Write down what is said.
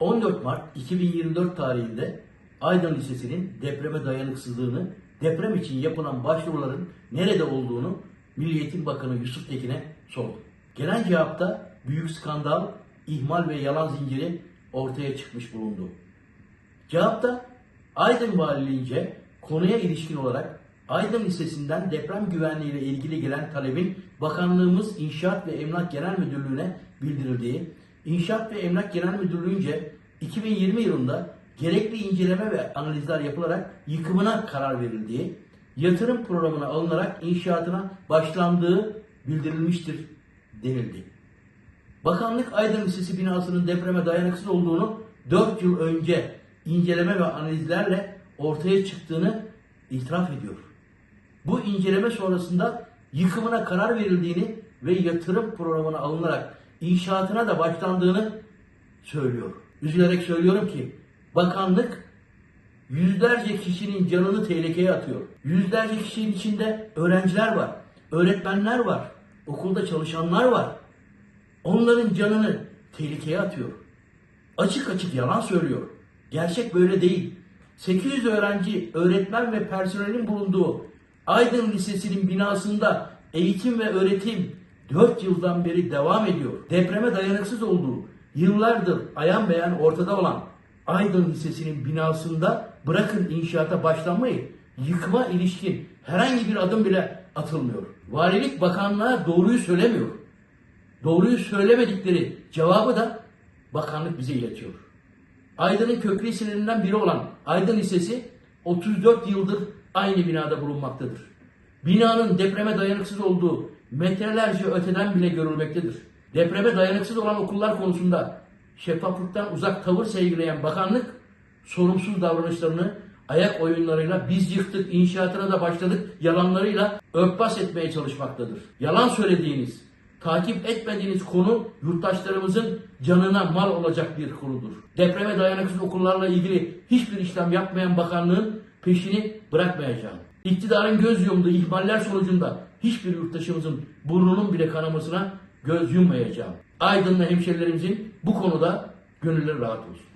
14 Mart 2024 tarihinde Aydın Lisesi'nin depreme dayanıksızlığını, deprem için yapılan başvuruların nerede olduğunu Milli Eğitim Bakanı Yusuf Tekin'e sordu. Gelen cevapta büyük skandal, ihmal ve yalan zinciri ortaya çıkmış bulundu. Cevapta Aydın Valiliğince konuya ilişkin olarak Aydın Lisesi'nden deprem güvenliği ile ilgili gelen talebin Bakanlığımız İnşaat ve Emlak Genel Müdürlüğü'ne bildirildiği, İnşaat ve Emlak Genel Müdürlüğü'nce 2020 yılında gerekli inceleme ve analizler yapılarak yıkımına karar verildiği, yatırım programına alınarak inşaatına başlandığı bildirilmiştir denildi. Bakanlık Aydın Lisesi binasının depreme dayanıksız olduğunu 4 yıl önce inceleme ve analizlerle ortaya çıktığını itiraf ediyor. Bu inceleme sonrasında yıkımına karar verildiğini ve yatırım programına alınarak inşaatına da başlandığını söylüyor. Üzülerek söylüyorum ki bakanlık yüzlerce kişinin canını tehlikeye atıyor. Yüzlerce kişinin içinde öğrenciler var, öğretmenler var, okulda çalışanlar var. Onların canını tehlikeye atıyor. Açık açık yalan söylüyor. Gerçek böyle değil. 800 öğrenci, öğretmen ve personelin bulunduğu Aydın Lisesi'nin binasında eğitim ve öğretim 4 yıldan beri devam ediyor. Depreme dayanıksız olduğu, yıllardır ayan beyan ortada olan Aydın Lisesi'nin binasında bırakın inşaata başlanmayı, yıkıma ilişkin herhangi bir adım bile atılmıyor. Valilik Bakanlığa doğruyu söylemiyor. Doğruyu söylemedikleri cevabı da bakanlık bize iletiyor. Aydın'ın köklü isimlerinden biri olan Aydın Lisesi 34 yıldır aynı binada bulunmaktadır. Binanın depreme dayanıksız olduğu metrelerce öteden bile görülmektedir. Depreme dayanıksız olan okullar konusunda şeffaflıktan uzak tavır sergileyen bakanlık sorumsuz davranışlarını ayak oyunlarıyla biz yıktık, inşaatına da başladık yalanlarıyla örtbas etmeye çalışmaktadır. Yalan söylediğiniz, takip etmediğiniz konu yurttaşlarımızın canına mal olacak bir konudur. Depreme dayanıksız okullarla ilgili hiçbir işlem yapmayan bakanlığın peşini bırakmayacağım. İktidarın göz yumduğu ihmaller sonucunda hiçbir yurttaşımızın burnunun bile kanamasına göz yummayacağım. Aydınlı hemşerilerimizin bu konuda gönülleri rahat olsun.